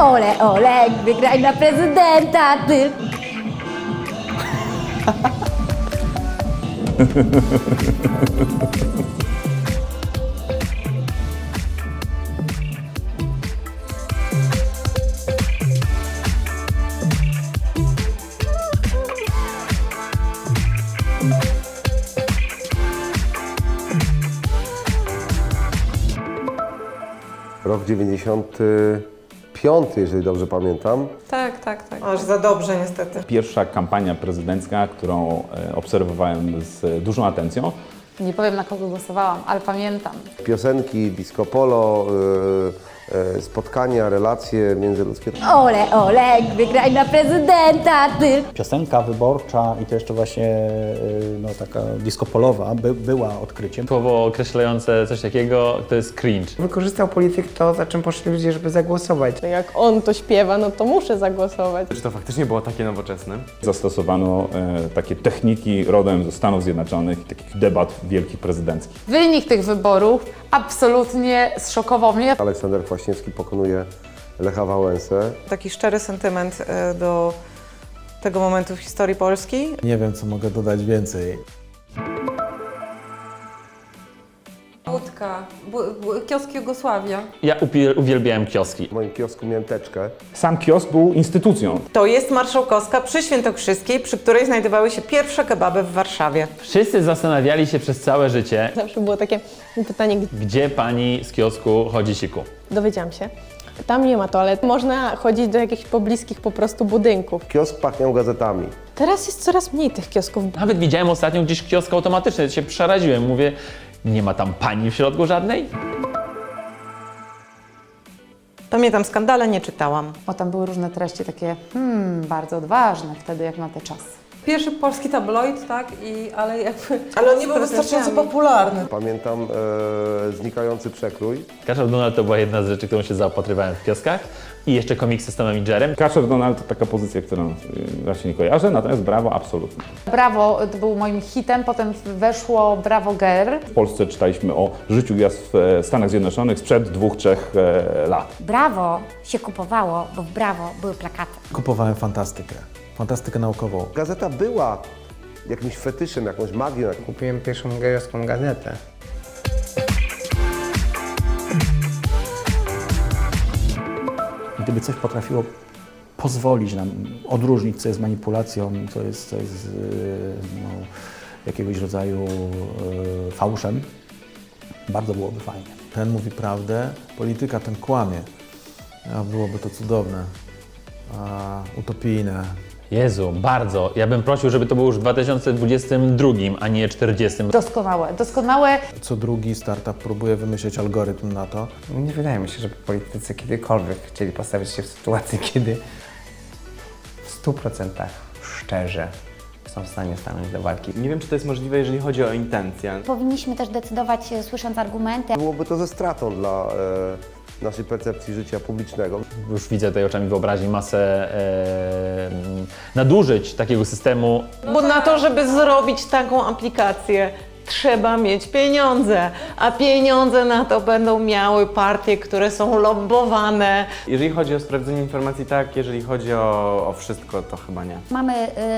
Ole, Olek, wygraj na prezydenta, ty. Rok 95, jeżeli dobrze pamiętam. Tak, tak, tak. Aż za dobrze niestety. Pierwsza kampania prezydencka, którą e, obserwowałem z dużą atencją. Nie powiem na kogo głosowałam, ale pamiętam. Piosenki, disco polo, y, spotkania, relacje międzyludzkie. Ole, Olek, wygraj na prezydenta, ty. Piosenka wyborcza i to jeszcze właśnie y, no, taka disco polowa by, była odkryciem. Słowo określające coś takiego to jest cringe. Wykorzystał polityk to, za czym poszli ludzie, żeby zagłosować. No Jak on to śpiewa, no to muszę zagłosować. Czy to faktycznie było takie nowoczesne? Zastosowano e, takie techniki rodem ze Stanów Zjednoczonych, takich debat wielkich prezydenckich. Wynik tych wyborów absolutnie zszokował mnie. Aleksander Kwaśniewski pokonuje Lecha Wałęsę. Taki szczery sentyment e, do tego momentu w historii Polski. Nie wiem, co mogę dodać więcej. Łódka, kiosk Jugosławia. Ja uwielbiałem kioski. W moim kiosku miałem teczkę. Sam kiosk był instytucją. To jest Marszałkowska przy Świętokrzyskiej, przy której znajdowały się pierwsze kebaby w Warszawie. Wszyscy zastanawiali się przez całe życie, Zawsze było takie pytanie, gdzie pani z kiosku chodzi siku. dowiedziałam się. Tam nie ma toalet, można chodzić do jakichś pobliskich po prostu budynków. Kiosk pachniał gazetami. Teraz jest coraz mniej tych kiosków. Nawet widziałem ostatnio gdzieś kiosk automatyczny, się przeraziłem. Mówię, nie ma tam pani w środku żadnej? Pamiętam skandale, nie czytałam. Bo tam były różne treści takie, hmm, bardzo odważne wtedy jak na te czasy. Pierwszy polski tabloid, tak, i, ale jakby... Ale on nie był wystarczająco popularny. Pamiętam e, znikający przekrój. Kaszel Donald to była jedna z rzeczy, którą się zaopatrywałem w kioskach. I jeszcze komiksy z Tomem i Jerem. Kaszer Donald to taka pozycja, którą y, właśnie nie kojarzę, natomiast brawo absolutnie. Brawo to był moim hitem, potem weszło Brawo Girl. W Polsce czytaliśmy o życiu gwiazd w e, Stanach Zjednoczonych sprzed dwóch, trzech e, lat. Brawo się kupowało, bo w Brawo były plakaty. Kupowałem fantastykę. Fantastykę naukową. Gazeta była jakimś fetyszem, jakąś magią. Kupiłem pierwszą gejowską gazetę. Gdyby coś potrafiło pozwolić nam odróżnić, co jest manipulacją, co jest, co jest y, no, jakiegoś rodzaju y, fałszem, bardzo byłoby fajnie. Ten mówi prawdę, polityka ten kłamie. A byłoby to cudowne. A, utopijne. Jezu, bardzo. Ja bym prosił, żeby to było już w 2022, a nie 40. Doskonałe, doskonałe. Co drugi startup próbuje wymyśleć algorytm na to. Nie wydaje mi się, żeby politycy kiedykolwiek chcieli postawić się w sytuacji, kiedy w 100% szczerze są w stanie stanąć do walki. Nie wiem, czy to jest możliwe, jeżeli chodzi o intencję. Powinniśmy też decydować, e, słysząc argumenty. Byłoby to ze stratą dla e, naszej percepcji życia publicznego. Już widzę tutaj oczami wyobraźni masę e, nadużyć takiego systemu. Bo na to, żeby zrobić taką aplikację, trzeba mieć pieniądze, a pieniądze na to będą miały partie, które są lobbowane. Jeżeli chodzi o sprawdzenie informacji, tak. Jeżeli chodzi o, o wszystko, to chyba nie. Mamy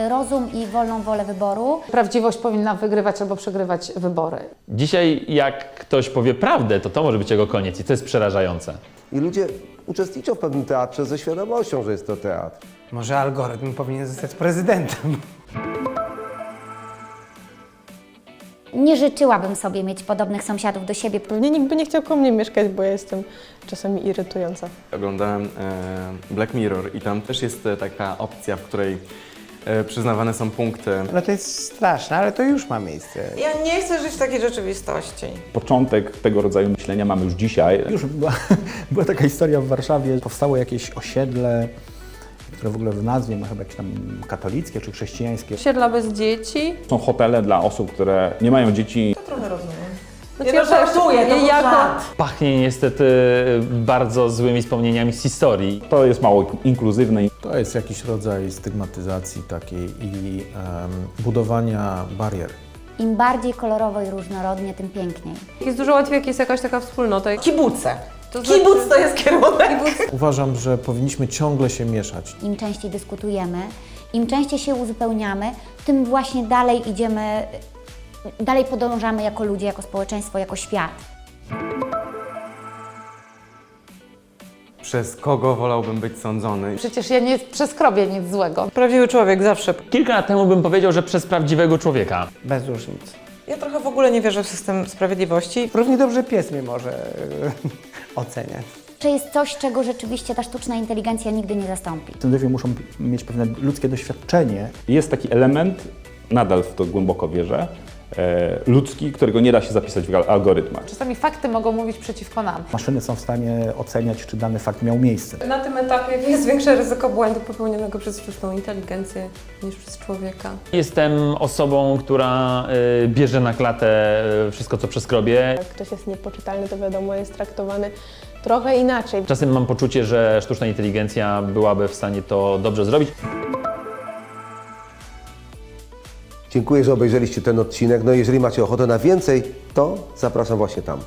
y, rozum i wolną wolę wyboru. Prawdziwość powinna wygrywać albo przegrywać wybory. Dzisiaj jak ktoś powie prawdę, to to może być jego koniec i to jest przerażające. I ludzie uczestniczą w pewnym teatrze ze świadomością, że jest to teatr. Może algorytm powinien zostać prezydentem. Nie życzyłabym sobie mieć podobnych sąsiadów do siebie. Pewnie nikt by nie chciał koło mnie mieszkać, bo ja jestem czasami irytująca. Oglądałem e, Black Mirror i tam też jest e, taka opcja, w której e, przyznawane są punkty. No to jest straszne, ale to już ma miejsce. Ja nie chcę żyć w takiej rzeczywistości. Początek tego rodzaju myślenia mamy już dzisiaj. Już była, była taka historia w Warszawie, powstało jakieś osiedle, które w ogóle w nazwie ma chyba jakieś tam katolickie czy chrześcijańskie. Osiedla bez dzieci. Są hotele dla osób, które nie mają dzieci. Znaczy, Nie no, żartuję, to był żart. Pachnie niestety bardzo złymi wspomnieniami z historii. To jest mało inkluzywne. To jest jakiś rodzaj stygmatyzacji takiej i em, budowania barier. Im bardziej kolorowo i różnorodnie, tym piękniej. Jest dużo łatwiej, jak jest jakaś taka wspólnota. Kibuce. To Kibuc to jest kierunek. Uważam, że powinniśmy ciągle się mieszać. Im częściej dyskutujemy, im częściej się uzupełniamy, tym właśnie dalej idziemy, dalej podążamy jako ludzie, jako społeczeństwo, jako świat. Przez kogo wolałbym być sądzony? Przecież ja nie przeskrobię nic złego. Prawdziwy człowiek zawsze. Kilka lat temu bym powiedział, że przez prawdziwego człowieka. Bez różnic. Ja trochę w ogóle nie wierzę w system sprawiedliwości. Równie dobrze pies mnie może oceniać. Czy jest coś, czego rzeczywiście ta sztuczna inteligencja nigdy nie zastąpi? Sędziowie muszą mieć pewne ludzkie doświadczenie. Jest taki element, nadal w to głęboko wierzę, ludzki, którego nie da się zapisać w al- algorytmach. Czasami fakty mogą mówić przeciwko nam. Maszyny są w stanie oceniać, czy dany fakt miał miejsce. Na tym etapie jest większe ryzyko błędu popełnionego przez sztuczną inteligencję niż przez człowieka. Jestem osobą, która y, bierze na klatę y, wszystko, co przeskrobię. Jak ktoś jest niepoczytalny, to wiadomo, jest traktowany trochę inaczej. Czasem mam poczucie, że sztuczna inteligencja byłaby w stanie to dobrze zrobić. Dziękuję, że obejrzeliście ten odcinek. No jeżeli macie ochotę na więcej, to zapraszam właśnie tam.